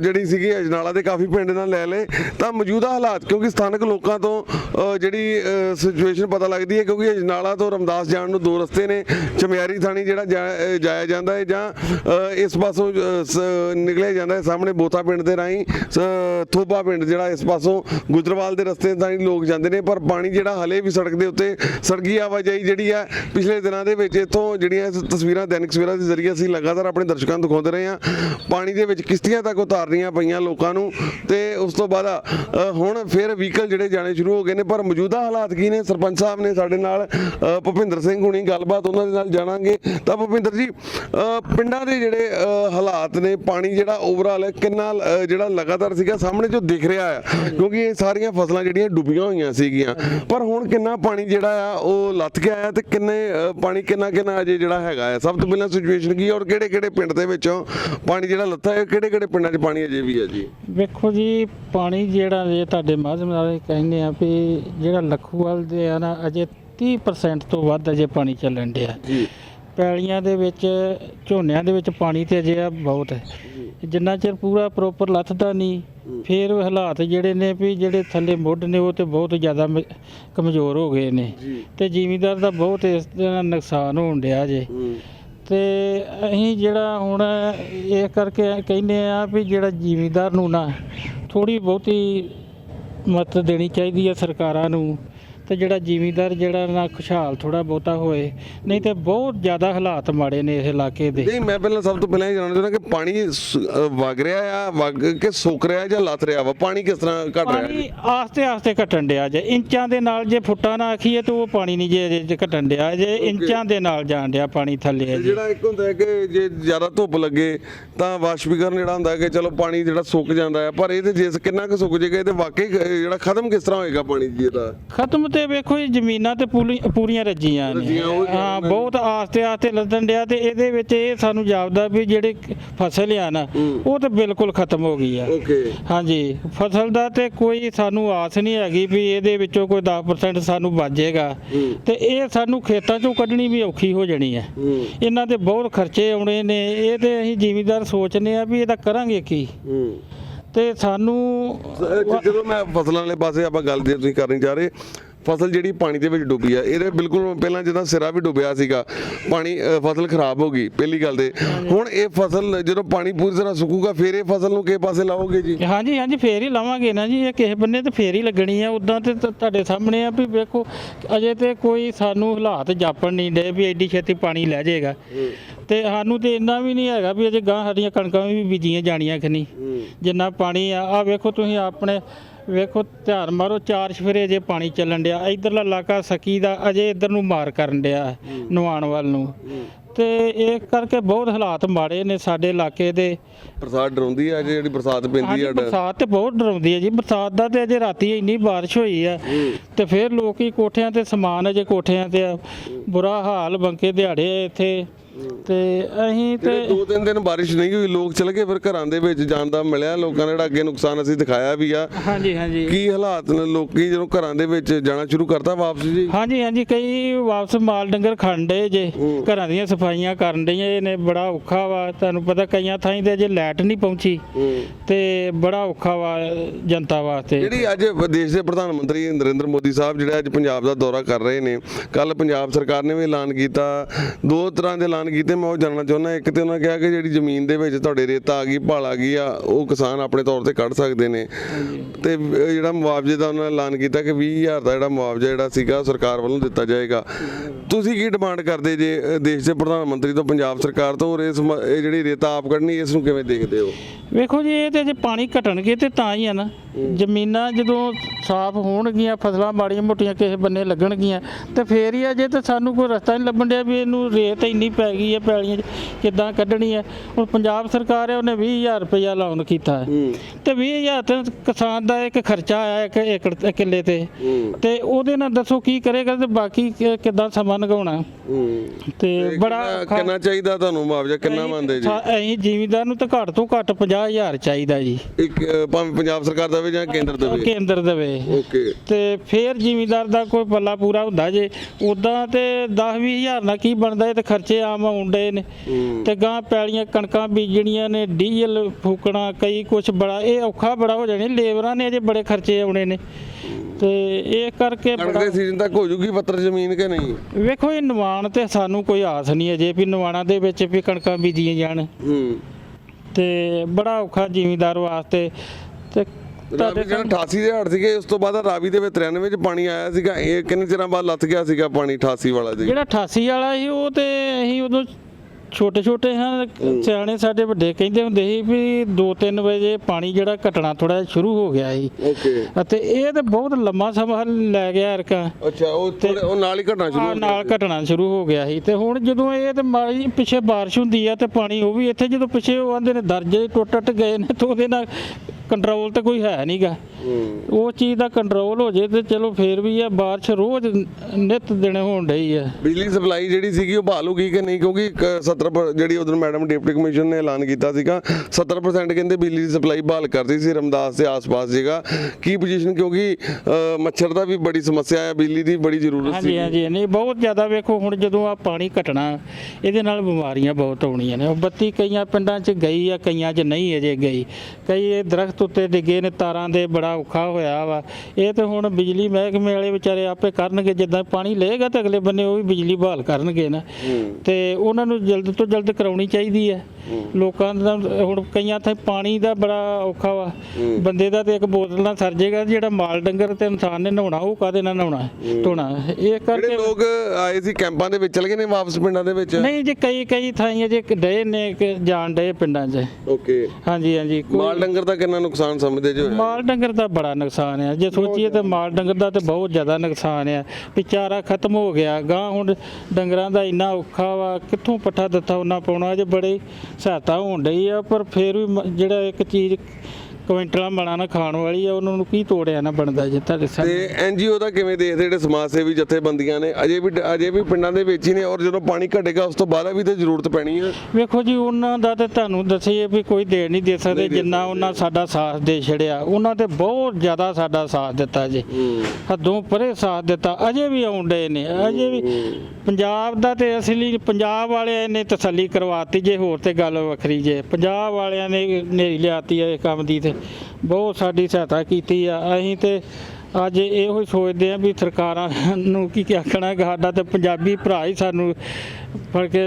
ਜਿਹੜੀ ਸੀਗੀ ਅਜਨਾਲਾ ਦੇ ਕਾਫੀ ਪਿੰਡ ਨਾਲ ਲੈ ਲਏ। ਤਾਂ ਮੌਜੂਦਾ ਹਾਲਾਤ, ਕਿਉਂਕਿ ਸਥਾਨਕ ਲੋਕਾਂ ਤੋਂ ਜਿਹੜੀ ਸਿਚੁਏਸ਼ਨ ਪਤਾ ਲੱਗਦੀ ਹੈ, ਕਿਉਂਕਿ ਅਜਨਾਲਾ ਤੋਂ ਰਮਦਾਸ ਜਾਣ ਨੂੰ ਦੋ ਰਸਤੇ ਨੇ, ਚਮਿਆਰੀ ਥਾਣੀ ਜਿਹੜਾ ਜਾ- ਜਾਇਆ ਜਾਂਦਾ ਹੈ ਜਾਂ ਇਸ ਪਾਸੋਂ ਸ- ਨਿਕਲਿਆ ਜਾਂਦਾ ਹੈ, ਸਾਹਮਣੇ ਬੋਤਾ ਪਿੰਡ ਦੇ ਰਾਹੀਂ, ਸ- ਥੋਬਾ ਪਿੰਡ ਜਿਹੜਾ ਇਸ ਪਾਸੋਂ ਗੁਜਰਵਾਲ ਦੇ ਰਸਤੇ ਤਾਂ ਲੋਕ ਜਾਂਦੇ ਨੇ, ਪਰ ਪਾਣੀ ਜਿਹੜਾ ਹਲੇ ਵੀ ਸੜਕ ਦੇ ਉੱਤੇ ਸੜਕੀ ਆਵਾਜਾਈ ਜਿਹੜੀ ਹੈ ਪਿਛਲੇ ਦਿਨਾਂ ਦੇ ਵਿੱਚ ਇੱਥੋਂ ਜਿਹੜੀਆਂ ਤਸਵੀਰਾਂ ਦੈਨਿਕ ਸਵੇਰਾ ਦੇ ਜ਼ਰੀਏ ਅਸੀਂ ਲਗਾਤਾਰ ਆਪਣੇ ਦਰਸ਼ਕਾਂ ਨੂੰ ਦਿਖਾਉਂਦੇ ਰਹੇ ਹਾਂ। ਪਾਣੀ ਦੇ ਵਿੱਚ ਕਿਸ਼ਤੀਆਂ ਤੱਕ ਉਤਾਰਨੀਆਂ ਪਈਆਂ ਲੋਕਾਂ ਨੂੰ ਤੇ ਉਸ ਤੋਂ ਬਾਅਦ ਹੁਣ ਫਿਰ ਵਹੀਕਲ ਜਿਹੜੇ ਜਾਣੇ ਸ਼ੁਰੂ ਹੋ ਗਏ ਨੇ ਪਰ ਮੌਜੂਦਾ ਹਾਲਾਤ ਕੀ ਨੇ? ਸਰਪੰਚ ਸਾਹਿਬ ਨੇ ਸਾਡੇ ਨਾਲ ਭੁਪਿੰਦਰ ਸਿੰਘ ਹੁਣੀ ਗੱਲਬਾਤ ਉਹਨਾਂ ਦੇ ਨਾਲ ਜਾਣਾਂਗੇ। ਤਾਂ ਭੁਪਿੰਦਰ ਜੀ ਅ, ਪਿੰਡਾਂ ਦੇ ਜਿਹੜੇ ਅ, ਹਾਲਾਤ ਨੇ ਪਾਣੀ ਜਿਹੜਾ ਓਵਰਆਲ ਕਿੰਨਾ ਜਿਹੜਾ ਲਗਾਤਾਰ ਸੀਗਾ ਸਾਹਮਣੇ ਜੋ ਦਿਖ ਰਿਹਾ ਆ ਕਿਉਂਕਿ ਇਹ ਸਾਰੀਆਂ ਫਸਲਾਂ ਜਿਹੜੀਆਂ ਡੁੱਬੀਆਂ ਹੋਈਆਂ ਸੀਗੀਆਂ। ਪਰ ਹੁਣ ਕਿੰਨਾ ਪਾਣੀ ਜਿਹੜਾ ਆ ਉਹ ਲੱਥ ਗਿਆ ਆ ਤੇ ਕਿੰਨੇ ਪਾਣੀ ਕਿੰਨਾ ਕਿੰਨਾ ਅਜੇ ਜਿਹੜਾ ਹੈਗਾ ਆ? ਸਭ ਤੋਂ ਪਹਿਲਾਂ ਸਿਚੁਏਸ਼ਨ ਕੀ ਔਰ ਕਿਹੜੇ ਕਿਹੜੇ ਪਿੰਡ ਦੇ ਵਿੱਚੋਂ ਪਾਣੀ ਜਿਹੜਾ ਲੱਥਾ ਹੈ ਕਿਹੜੇ ਕਿਹੜੇ ਪਿੰਡਾਂ 'ਚ ਪਾਣੀ ਅਜੇ ਵੀ ਹੈ ਜੀ? ਵੇਖੋ ਜੀ ਪਾਣੀ ਜਿਹੜਾ ਇਹ ਤੁਹਾਡੇ ਮਾਧਿਅਮ ਨਾਲ ਕਹਿੰਦੇ ਆ ਵੀ ਜਿਹੜਾ ਲੱਖੂਵਾਲ ਦੇ ਆ ਨਾ ਅਜੇ 30% ਤੋਂ ਵੱਧ ਅਜੇ ਪਾਣੀ ਚੱਲਣ ਡਿਆ। ਜੀ। ਪੈਲੀਆਂ ਦੇ ਵਿੱਚ ਝੋਨਿਆਂ ਦੇ ਵਿੱਚ ਪਾਣੀ ਤੇ ਅਜੇ ਆ ਬਹੁਤ ਹੈ। ਜਿੰਨਾ ਚਿਰ ਪੂਰਾ ਪ੍ਰੋਪਰ ਲੱਥਦਾ ਨਹੀਂ ਫਿਰ ਹਾਲਾਤ ਜਿਹੜੇ ਨੇ ਵੀ ਜਿਹੜੇ ਥੱਲੇ ਮੁੱਢ ਨੇ ਉਹ ਤੇ ਬਹੁਤ ਜ਼ਿਆਦਾ ਮ- ਕਮਜ਼ੋਰ ਹੋ ਗਏ ਨੇ। ਤੇ ਜ਼ਿਮੀਂਦਾਰ ਦਾ ਬਹੁਤ ਇਸ ਤਰ੍ਹਾਂ ਨੁਕਸਾਨ ਹੋਣ ਡਿਆ ਜੇ। ਤੇ ਅਸੀਂ ਜਿਹੜਾ ਹੁਣ ਇਹ ਕਰਕੇ ਕਹਿੰਦੇ ਆ ਵੀ ਜਿਹੜਾ ਜ਼ਿਮੀਂਦਾਰ ਨੂੰ ਨਾ ਥੋੜੀ ਬਹੁਤੀ ਮਦਦ ਦੇਣੀ ਚਾਹੀਦੀ ਹੈ ਸਰਕਾਰਾਂ ਨੂੰ। ਤੇ ਜਿਹੜਾ ਜ਼ਿਮੀਂਦਾਰ ਜਿਹੜਾ ਨਾ ਖੁਸ਼ਹਾਲ ਥੋੜਾ ਬਹੁਤਾ ਹੋਏ ਨਹੀਂ ਤੇ ਬਹੁਤ ਜ਼ਿਆਦਾ ਹਾਲਾਤ ਮਾੜੇ ਨੇ ਇਸ ਇਲਾਕੇ ਦੇ। ਨਹੀਂ ਮੈਂ ਪਹਿਲਾਂ ਸਭ ਤੋਂ ਪਹਿਲਾਂ ਇਹ ਜਾਣਨਾ ਚਾਹੁੰਦਾ ਕਿ ਪਾਣੀ ਸ- ਵਗ ਰਿਹਾ ਆ ਵਗ ਕੇ ਸੁੱਕ ਰਿਹਾ ਜਾਂ ਲੱਥ ਰਿਹਾ ਵਾ? ਪਾਣੀ ਕਿਸ ਤਰ੍ਹਾਂ ਘਟ ਰਿਹਾ? ਪਾਣੀ ਆਸਤੇ ਆਸਤੇ ਘਟਣ ਡਿਆ ਜੇ ਇੰਚਾਂ ਦੇ ਨਾਲ ਜੇ ਫੁੱਟਾਂ ਨਾਲ ਆਖੀਏ ਤੇ ਉਹ ਪਾਣੀ ਨਹੀਂ ਜੇ ਅਜੇ ਘਟਣ ਡਿਆ ਜੇ ਇੰਚਾਂ ਦੇ ਨਾਲ ਜਾਣ ਡਿਆ ਪਾਣੀ ਥੱਲੇ ਅਜੇ ਜਿਹੜਾ ਇੱਕ ਹੁੰਦਾ ਹੈ ਕਿ ਜੇ ਜ਼ਿਆਦਾ ਧੁੱਪ ਲੱਗੇ ਤਾਂ ਵਾਸ਼ਪੀਕਰਨ ਜਿਹੜਾ ਹੁੰਦਾ ਹੈ ਕਿ ਚਲੋ ਪਾਣੀ ਜਿਹੜਾ ਸੁੱਕ ਜਾਂਦਾ ਹੈ ਪਰ ਇਹ ਤੇ ਜੇ ਕਿੰਨਾ ਕੁ ਸੁੱਕ ਜੇਗਾ ਇਹ ਤੇ ਵਾਕਈ ਖ- ਜਿਹੜਾ ਖਤਮ ਕਿਸ ਤਰ੍ਹਾਂ ਹੋਏਗਾ ਪਾਣੀ ਜੀ ਇਹਦਾ? ਖਤਮ ਤੇ ਵੇਖੋ ਜੀ ਜ਼ਮੀਨਾਂ ਤੇ ਪੂਰੀ- ਪੂਰੀਆਂ ਰੱਜੀਆਂ ਨੇ। ਰੱਜੀਆਂ ਉਹ ਹੀ ਨੇ। ਬਹੁਤ ਆਸਤੇ ਆਸਤੇ ਲੱਦਣ ਡਿਆ ਤੇ ਇਹਦੇ ਵਿੱਚ ਇਹ ਸਾਨੂੰ ਜਾਪਦਾ ਵੀ ਜਿਹੜੇ ਫਸਲ ਆ ਨਾ ਹੂੰ। ਉਹ ਤੇ ਬਿਲਕੁਲ ਖਤਮ ਹੋ ਗਈ ਆ। ਓਕੇ। ਹਾਂਜੀ ਫਸਲ ਦਾ ਤੇ ਕੋਈ ਸਾਨੂੰ ਆਸ ਨਹੀਂ ਹੈਗੀ ਵੀ ਇਹਦੇ ਵਿੱਚੋਂ ਕੋਈ 10% ਸਾਨੂੰ ਬਚੇਗਾ ਹੂੰ। ਤੇ ਇਹ ਸਾਨੂੰ ਖੇਤਾਂ ਚੋਂ ਕੱਢਣੀ ਵੀ ਔਖੀ ਹੋ ਜਾਣੀ ਹੈ ਹੂੰ। ਇਹਨਾਂ ਦੇ ਬਹੁਤ ਖਰਚੇ ਆਉਣੇ ਨੇ ਇਹ ਤੇ ਅਸੀਂ ਜ਼ਿਮੀਂਦਾਰ ਸੋਚਨੇ ਆ ਵੀ ਇਹਦਾ ਕਰਾਂਗੇ ਕੀ। ਹੂੰ। ਤੇ ਸਾਨੂੰ ਜ- ਜਦੋਂ ਮੈਂ ਫਸਲਾਂ ਵਾਲੇ ਪਾਸੇ ਆਪਾਂ ਗੱਲ ਜੇ ਤੁਸੀਂ ਕਰਨੀ ਚਾਹ ਰਹੇ ਫਸਲ ਜਿਹੜੀ ਪਾਣੀ ਦੇ ਵਿੱਚ ਡੁੱਬੀ ਆ ਇਹਦੇ ਬਿਲਕੁਲ ਪਹਿਲਾਂ ਜਦੋਂ ਸਿਰਾ ਵੀ ਡੁੱਬਿਆ ਸੀਗਾ ਪਾਣੀ ਅ, ਫਸਲ ਖਰਾਬ ਹੋ ਗਈ ਪਹਿਲੀ ਗੱਲ ਤੇ। ਹੁਣ ਇਹ ਫਸਲ ਜਦੋਂ ਪਾਣੀ ਪੂਰੀ ਤਰ੍ਹਾਂ ਸੁੱਕੂਗਾ ਫਿਰ ਇਹ ਫਸਲ ਨੂੰ ਕਿਸ ਪਾਸੇ ਲਾਓਗੇ ਜੀ? ਹਾਂਜੀ ਹਾਂਜੀ ਫੇਰ ਹੀ ਲਾਵਾਂਗੇ ਨਾ ਜੀ ਇਹ ਕਿਸੇ ਬੰਨੇ ਤੇ ਫੇਰ ਹੀ ਲੱਗਣੀ ਆ ਉਦਾਂ ਤੇ ਤ- ਤੁਹਾਡੇ ਸਾਹਮਣੇ ਆ ਵੀ ਵੇਖੋ ਅਜੇ ਤੇ ਕੋਈ ਸਾਨੂੰ ਹਾਲਾਤ ਜਾਪਣ ਨਹੀਂ ਡੇ ਵੀ ਐਡੀ ਛੇਤੀ ਪਾਣੀ ਲੈ ਜਾਏਗਾ। ਤੇ ਸਾਨੂੰ ਤੇ ਇੰਨਾ ਵੀ ਨਹੀਂ ਹੈਗਾ ਵੀ ਅਜੇ ਗਾਂ ਸਾਡੀਆਂ ਕਣਕਾਂ ਵੀ ਬੀਜੀਆਂ ਜਾਣੀਆਂ ਕਿ ਨਹੀਂ। ਜਿੰਨਾ ਪਾਣੀ ਆ ਆ ਵੇਖੋ ਤੁਸੀਂ ਆਪਣੇ ਵੇਖੋ ਧਿਆਨ ਮਾਰੋ ਚਾਰ ਸਫੇਰੇ ਜੇ ਪਾਣੀ ਚੱਲਣ ਡਿਆ। ਇਧਰਲਾ ਇਲਾਕਾ ਸਕੀ ਦਾ ਅਜੇ ਇਧਰ ਨੂੰ ਮਾਰ ਕਰਨ ਡਿਆ ਨਵਾਣ ਵੱਲ ਨੂੰ। ਤੇ ਇਹ ਕਰਕੇ ਬਹੁਤ ਹਾਲਾਤ ਮਾੜੇ ਨੇ ਸਾਡੇ ਇਲਾਕੇ ਦੇ। ਬਰਸਾਤ ਡਰਾਉਂਦੀ ਆ ਜਿਹੜੀ ਬਰਸਾਤ ਪੈਂਦੀ ਆ ਬਰਸਾਤ ਤੇ ਬਹੁਤ ਡਰਾਉਂਦੀ ਹੈ ਜੀ। ਬਰਸਾਤ ਦਾ ਤੇ ਅਜੇ ਰਾਤੀ ਇੰਨੀ ਬਾਰਿਸ਼ ਹੋਈ ਆ। ਤੇ ਫਿਰ ਲੋਕੀ ਕੋਠਿਆਂ ਤੇ ਸਮਾਨ ਅਜੇ ਕੋਠਿਆਂ ਤੇ ਆ। ਬੁਰਾ ਹਾਲ ਬੰਕੇ ਦਿਹਾੜੇ ਇੱਥੇ। ਤੇ ਅਸੀਂ ਤੇ ਦੋ ਤਿੰਨ ਦਿਨ ਬਾਰਿਸ਼ ਨਹੀਂ ਹੋਈ ਲੋਕ ਚਲੇ ਗਏ ਫਿਰ ਘਰਾਂ ਦੇ ਵਿੱਚ ਜਾਣ ਦਾ ਮਿਲਿਆ ਲੋਕਾਂ ਨੇ ਜਿਹੜਾ ਅੱਗੇ ਨੁਕਸਾਨ ਅਸੀਂ ਦਿਖਾਇਆ ਵੀ ਆ। ਹਾਂਜੀ ਹਾਂਜੀ। ਕੀ ਹਾਲਾਤ ਨੇ? ਲੋਕੀ ਜਦੋਂ ਘਰਾਂ ਦੇ ਵਿੱਚ ਜਾਣਾ ਸ਼ੁਰੂ ਕਰਤਾ ਵਾਪਸ ਜੀ? ਹਾਂਜੀ ਹਾਂਜੀ ਕਈ ਵਾਪਸ ਮਾਲ ਡੰਗਰ ਖਾਣ ਡੇ ਜੇ ਘਰਾਂ ਦੀਆਂ ਸਫਾਈਆਂ ਕਰਨ ਡਈਆਂ ਇਹ ਨੇ ਬੜਾ ਔਖਾ ਵਾ ਤੁਹਾਨੂੰ ਪਤਾ ਕਈਆਂ ਥਾਈਂ ਤੇ ਅਜੇ ਲਾਈਟ ਨਹੀਂ ਪਹੁੰਚੀ। ਤੇ ਬੜਾ ਔਖਾ ਵਾ ਜਨਤਾ ਵਾਸਤੇ। ਜਿਹੜੀ ਅੱਜ ਦੇਸ਼ ਦੇ ਪ੍ਰਧਾਨ ਮੰਤਰੀ ਨਰਿੰਦਰ ਮੋਦੀ ਸਾਹਿਬ ਜਿਹੜੇ ਅੱਜ ਪੰਜਾਬ ਦਾ ਦੌਰਾ ਕਰ ਰਹੇ ਨੇ ਕੱਲ ਪੰਜਾਬ ਸਰਕਾਰ ਨੇ ਵੀ ਐਲਾਨ ਕੀਤਾ ਦੋ ਤਰ੍ਹਾਂ ਦੇ ਐਲਾਨ ਕੀਤੇ ਮੈਂ ਉਹ ਜਾਣਨਾ ਚਾਹੁੰਦਾ ਇੱਕ ਤੇ ਉਹਨਾਂ ਕਿਹਾ ਕਿ ਜਿਹੜੀ ਜ਼ਮੀਨ ਦੇ ਵਿੱਚ ਤੁਹਾਡੇ ਰੇਤਾ ਆ ਗਈ ਭਾਲ ਆ ਗਈ ਆ ਉਹ ਕਿਸਾਨ ਆਪਣੇ ਤੌਰ ਤੇ ਕੱਢ ਸਕਦੇ ਨੇ। ਤੇ ਜਿਹੜਾ ਮੁਆਵਜ਼ੇ ਦਾ ਉਹਨਾਂ ਨੇ ਐਲਾਨ ਕੀਤਾ ਕਿ 20000 ਦਾ ਜਿਹੜਾ ਮੁਆਵਜ਼ਾ ਜਿਹੜਾ ਸੀਗਾ ਸਰਕਾਰ ਵੱਲੋਂ ਦਿੱਤਾ ਜਾਏਗਾ। ਤੁਸੀਂ ਕੀ ਡਿਮਾਂਡ ਕਰਦੇ ਜੇ ਦੇਸ਼ ਦੇ ਪ੍ਰਧਾਨ ਮੰਤਰੀ ਤੋਂ ਪੰਜਾਬ ਸਰਕਾਰ ਤੋਂ ਔਰ ਇਸ ਜਿਹੜੀ ਰੇਤਾ ਆਪ ਕੱਢਣੀ ਇਸ ਨੂੰ ਕਿਵੇਂ ਦੇਖਦੇ ਹੋ? ਵੇਖੋ ਜੀ ਇਹ ਤੇ ਜੇ ਪਾਣੀ ਘਟਣਗੇ ਤੇ ਤਾਂ ਹੀ ਆ ਨਾ। ਜ਼ਮੀਨਾਂ ਜਦੋਂ ਸਾਫ਼ ਹੋਣਗੀਆਂ ਫਸਲਾਂ ਮਾੜੀਆਂ ਮੋਟੀਆਂ ਕਿਸੇ ਬੰਨੇ ਲੱਗਣਗੀਆਂ ਤੇ ਫੇਰ ਹੀ ਆ ਜੇ ਤੇ ਸਾਨੂੰ ਕੋਈ ਰਸਤਾ ਨਹੀਂ ਲੱਭਣ ਡਿਆ ਵੀ ਇਹਨੂੰ ਰੇਤ ਇੰਨੀ ਪੈ ਗਈ ਹੈ ਪੈਲੀਆਂ 'ਚ ਕਿੱਦਾਂ ਕੱਢਣੀ ਹੈ ਹੁਣ ਪੰਜਾਬ ਸਰਕਾਰ ਹੈ ਉਹਨੇ 20000 ਰੁਪਇਆ ਲਾਉਣ ਕੀਤਾ ਹੈ। ਤੇ 20000 ਤੇ ਕਿਸਾਨ ਦਾ ਇੱਕ ਖਰਚਾ ਆਇਆ ਇੱਕ ਏਕੜ ਤੇ ਕਿੱਲੇ ਤੇ। ਤੇ ਉਹਦੇ ਨਾਲ ਦੱਸੋ ਕੀ ਕਰੇਗਾ ਤੇ ਬਾਕੀ ਕਿੱਦਾਂ ਸਮਾਂ ਲਗਾਉਣਾ ਤੇ ਬੜਾ ਕਿੰਨਾ- ਚਾਹੀਦਾ ਤੁਹਾਨੂੰ ਮੁਆਵਜ਼ਾ? ਕਿੰਨਾ ਮੰਨਦੇ ਜੀ? ਅਸੀਂ ਜ਼ਿਮੀਂਦਾਰ ਨੂੰ ਤਾਂ ਘੱਟ ਤੋਂ ਘੱਟ 50000 ਚਾਹੀਦਾ ਜੀ। ਇੱਕ ਭਾਵੇਂ ਪੰਜਾਬ ਸਰਕਾਰ ਦੇਵੇ ਜਾਂ ਕੇਂਦਰ ਦੇਵੇ? ਕੇਂਦਰ ਦੇਵੇ। ਓਕੇ। ਤੇ ਫੇਰ ਜ਼ਿਮੀਂਦਾਰ ਦਾ ਕੋਈ ਪੱਲਾ ਪੂਰਾ ਹੁੰਦਾ ਜੇ ਉਦਾਂ ਤੇ 10 ਹਜ਼ਾਰ ਨਾਲ ਕੀ ਬਣਦਾ ਇਹ ਤੇ ਖਰਚੇ ਆਮ ਆਉਂਦੇ ਨੇ। ਤੇ ਗਾਂ ਪੈਲੀਆਂ ਕਣਕਾਂ ਬੀਜਣੀਆਂ ਨੇ ਡੀਜ਼ਲ ਫੂਕਣਾ ਕਈ ਕੁਛ ਬੜਾ ਇਹ ਔਖਾ ਬੜਾ ਹੋ ਜਾਣੇ ਲੇਬਰਾਂ ਨੇ ਅਜੇ ਬੜੇ ਖਰਚੇ ਆਉਣੇ ਨੇ। ਤੇ ਇਹ ਕਰਕੇ ਦੇ ਸੀਜ਼ਨ ਤੱਕ ਹੋ ਜੂਗੀ ਪੱਤਰ ਜ਼ਮੀਨ ਕਿ ਨਹੀਂ? ਵੇਖੋ ਇਹ ਨਿਵਾਣ ਤੇ ਸਾਨੂੰ ਕੋਈ ਆਸ ਨਹੀਂ ਅਜੇ ਵੀ ਨਿਵਾਣਾ ਦੇ ਵਿੱਚ ਵੀ ਕਣਕਾਂ ਬੀਜੀਆਂ ਜਾਣ। ਹੂੰ। ਤੇ ਬੜਾ ਔਖਾ ਜ਼ਿਮੀਂਦਾਰ ਵਾਸਤੇ। ਰਾਵੀ ਜਿਹੜਾ 88 ਦੇ ਹੜ ਸੀਗੇ ਉਸ ਤੋਂ ਬਾਅਦ ਰਾਵੀ ਦੇ ਵਿੱਚ 93 ਚ ਪਾਣੀ ਆਇਆ ਸੀਗਾ। ਇਹ ਕਿੰਨੇ ਚਿਰਾਂ ਬਾਅਦ ਲੱਥ ਗਿਆ ਸੀਗਾ ਪਾਣੀ 88 ਵਾਲਾ ਜੀ? ਜਿਹੜਾ 88 ਵਾਲਾ ਸੀ ਉਹ ਤੇ ਅਸੀਂ ਉਦੋਂ ਛੋਟੇ ਛੋਟੇ ਹਾਂ। ਸਿਆਣੇ ਸਾਡੇ ਵੱਡੇ ਕਹਿੰਦੇ ਹੁੰਦੇ ਸੀ ਵੀ 2-3 ਵਜੇ ਪਾਣੀ ਜਿਹੜਾ ਘਟਣਾ ਥੋੜਾ ਸ਼ੁਰੂ ਹੋ ਗਿਆ ਸੀ। ਓਕੇ। ਅਤੇ ਇਹ ਤੇ ਬਹੁਤ ਲੰਮਾ ਸਮਾਂ ਲੈ ਗਿਆ ਅਰਕਾ ਅੱਛਾ ਉਹ ਥੋੜੇ ਉਹ ਨਾਲ ਹੀ ਘਟਣਾ ਸ਼ੁਰੂ ਹੋ ਨਾਲ ਘਟਣਾ ਸ਼ੁਰੂ ਹੋ ਗਿਆ ਸੀ। ਤੇ ਹੁਣ ਜਦੋਂ ਇਹ ਤੇ ਮਾੜੀ ਪਿੱਛੇ ਬਾਰਿਸ਼ ਹੁੰਦੀ ਆ ਤੇ ਪਾਣੀ ਉਹ ਵੀ ਇੱਥੇ ਜਦੋਂ ਪਿੱਛੇ ਉਹ ਆਂਦੇ ਨੇ ਦਰਜੇ ਟੁੱਟ ਟੁੱਟ ਗਏ ਨੇ ਤੇ ਉਹਦੇ ਨਾਲ ਕੰਟਰੋਲ ਤੇ ਕੋਈ ਹੈ ਨਹੀਂਗਾ ਉਹ ਚੀਜ਼ ਦਾ ਕੰਟਰੋਲ ਹੋ ਜੇ ਤੇ ਚਲੋ ਫੇਰ ਵੀ ਆ ਬਾਰਿਸ਼ ਰੋਜ਼ ਨਿਤ ਦਿਨ ਹੋਣ ਡਈ ਆ। ਬਿਜਲੀ ਸਪਲਾਈ ਜਿਹੜੀ ਸੀਗੀ ਉਹ ਬਹਾਲ ਹੋ ਗਈ ਕਿ ਨਹੀਂ? ਕਿਉਂਕਿ ਇੱਕ 70 ਪਰ- ਜਿਹੜੀ ਉਦੋਂ ਮੈਡਮ ਡਿਪਟੀ ਕਮਿਸ਼ਨ ਨੇ ਐਲਾਨ ਕੀਤਾ ਸੀਗਾ 70% ਕਹਿੰਦੇ ਬਿਜਲੀ ਦੀ ਸਪਲਾਈ ਬਹਾਲ ਕਰਦੀ ਸੀ ਰਮਦਾਸ ਦੇ ਆਸ-ਪਾਸ ਜਗ੍ਹਾ। ਕੀ ਪੋਜੀਸ਼ਨ ਕਿਉਂਕਿ ਮੱਛਰ ਦਾ ਵੀ ਬੜੀ ਸਮੱਸਿਆ ਹੈ ਬਿਜਲੀ ਦੀ ਬੜੀ ਜ਼ਰੂਰਤ ਹਾਂਜੀ ਸੀ ਹਾਂਜੀ ਨਹੀਂ ਬਹੁਤ ਜ਼ਿਆਦਾ ਵੇਖੋ ਹੁਣ ਜਦੋਂ ਆ ਪਾਣੀ ਘਟਣਾ ਇਹਦੇ ਨਾਲ ਬਿਮਾਰੀਆਂ ਬਹੁਤ ਆਉਣੀਆਂ ਨੇ। ਉਹ ਬੱਤੀ ਕਈਆਂ ਪਿੰਡਾਂ 'ਚ ਗਈ ਆ ਕਈਆਂ 'ਚ ਨਹੀਂ ਅਜੇ ਗਈ। ਕਈ ਇਹ ਦਰਖਤ ਉੱਤੇ ਡਿੱਗੇ ਨੇ ਤਾਰਾਂ ਦੇ ਬੜਾ ਔਖਾ ਹੋਇਆ ਵਾ। ਇਹ ਤੇ ਹੁਣ ਬਿਜਲੀ ਮਹਿਕਮੇ ਵਾਲੇ ਵਿਚਾਰੇ ਆਪੇ ਕਰਨਗੇ ਜਿੱਦਾਂ ਪਾਣੀ ਲਏਗਾ ਤੇ ਅਗਲੇ ਬੰਨੇ ਉਹ ਵੀ ਬਿਜਲੀ ਬਹਾਲ ਕਰਨਗੇ ਨਾ। ਤੇ ਉਹਨਾਂ ਨੂੰ ਜਲਦ ਤੋਂ ਜਲਦ ਕਰਾਉਣੀ ਚਾਹੀਦੀ ਹੈ। ਲੋਕਾਂ ਦਾ ਹੁਣ ਕਈਆਂ ਥਾਂ ਪਾਣੀ ਦਾ ਬੜਾ ਔਖਾ ਵਾ। ਬੰਦੇ ਦਾ ਤੇ ਇੱਕ ਬੋਤਲ ਨਾਲ ਸਰ ਜਾਏਗਾ ਜਿਹੜਾ ਮਾਲ ਡੰਗਰ ਤੇ ਇਨਸਾਨ ਨੇ ਨਹਾਉਣਾ ਉਹ ਕਾਦੇ ਨਾਲ ਨਹਾਉਣਾ ਧੋਣਾ। ਇਹ ਕਰਕੇ ਲੋਕ ਆਏ ਸੀ ਕੈਂਪਾਂ ਦੇ ਵਿੱਚ ਚਲੇ ਗਏ ਨੇ ਵਾਪਸ ਪਿੰਡਾਂ ਦੇ ਵਿੱਚ? ਨਹੀਂ ਜੀ ਕਈ ਕਈ ਥਾਈਆਂ ਜੇ ਡੇ ਨੇ ਜਾਣ ਡੇ ਪਿੰਡਾਂ 'ਚ। ਓਕੇ। ਹਾਂਜੀ ਹਾਂਜੀ। ਮਾਲ ਡੰਗਰ ਦਾ ਕਿੰਨਾ ਨੁਕਸਾਨ ਸਮਝਦੇ ਜੋ ਮਾਲ ਡੰਗਰ ਦਾ ਬੜਾ ਨੁਕਸਾਨ ਆ। ਜੇ ਸੋਚੀਏ ਤਾਂ ਮਾਲ ਡੰਗਰ ਦਾ ਤੇ ਬਹੁਤ ਜ਼ਿਆਦਾ ਨੁਕਸਾਨ ਆ। ਵੀ ਚਾਰਾ ਖਤਮ ਹੋ ਗਿਆ। ਗਾਂ ਹੁਣ ਡੰਗਰਾਂ ਦਾ ਇੰਨਾ ਔਖਾ ਵਾ ਕਿੱਥੋਂ ਪੱਠਾ ਦਿੱਤਾ ਉਹਨਾਂ ਪਾਉਣਾ? ਜੇ ਬੜੇ ਸਹਾਇਤਾ ਹੋਣ ਡਈ ਆ ਪਰ ਫਿਰ ਵੀ ਮ- ਜਿਹੜਾ ਇੱਕ ਚੀਜ਼ ਕੁਇੰਟਲਾਂ ਬਣਾ ਨਾ ਖਾਣ ਵਾਲੀ ਆ ਉਹਨਾਂ ਨੂੰ ਕੀ ਤੋੜਿਆ ਨਾ ਬਣਦਾ ਜੇ ਤੁਹਾਡੇ ਤੇ ਸਾਹਮਣੇ ਐਨਜੀਓ ਦਾ ਕਿਵੇਂ ਦੇਖਦੇ ਜਿਹੜੇ ਸਮਾਜ ਸੇਵੀ ਜਥੇਬੰਦੀਆਂ ਨੇ? ਅਜੇ ਵੀ ਅਜੇ ਵੀ ਪਿੰਡਾਂ ਦੇ ਵਿੱਚ ਹੀ ਨੇ ਔਰ ਜਦੋਂ ਪਾਣੀ ਘਟੇਗਾ ਉਸ ਤੋਂ ਬਾਅਦ ਵੀ ਤੇ ਜ਼ਰੂਰਤ ਪੈਣੀ ਆ। ਵੇਖੋ ਜੀ ਉਹਨਾਂ ਦਾ ਤੇ ਤੁਹਾਨੂੰ ਦੱਸੀਏ ਵੀ ਕੋਈ ਦੇ ਨਹੀਂ ਦੇ ਸਕਦੇ ਜਿੰਨਾ ਉਹਨਾਂ ਸਾਡਾ ਸਾਥ ਦੇ ਛੜਿਆ ਉਹਨਾਂ ਤੇ ਬਹੁਤ ਜ਼ਿਆਦਾ ਸਾਡਾ ਸਾਥ ਦਿੱਤਾ ਜੀ। ਹੱਦੋਂ ਪਰੇ ਸਾਥ ਦਿੱਤਾ। ਅਜੇ ਵੀ ਆਉਂਦੇ ਨੇ ਅਜੇ ਵੀ ਪੰਜਾਬ ਦਾ ਤੇ ਅਸਲੀ ਪੰਜਾਬ ਵਾਲਿਆਂ ਨੇ ਤਸੱਲੀ ਕਰਵਾਤੀ ਜੇ ਹੋਰ ਤੇ ਗੱਲ ਵੱਖਰੀ ਜੇ। ਪੰਜਾਬ ਵਾਲਿਆਂ ਨੇ ਨੇਰੀ ਲਿਆਤੀ ਹੈ ਇਹ ਕੰਮ ਦੀ ਤੇ। ਬਹੁਤ ਸਾਡੀ ਸਹਾਇਤਾ ਕੀਤੀ ਆ। ਅਸੀਂ ਤੇ ਅੱਜ ਇਹੋ ਹੀ ਸੋਚਦੇ ਆ ਵੀ ਸਰਕਾਰਾਂ ਨੂੰ ਕੀ ਕੀ ਆਖਣਾ, ਸਾਡਾ ਤੇ ਪੰਜਾਬੀ ਭਰਾ ਹੀ ਸਾਨੂੰ ਫੜ ਕੇ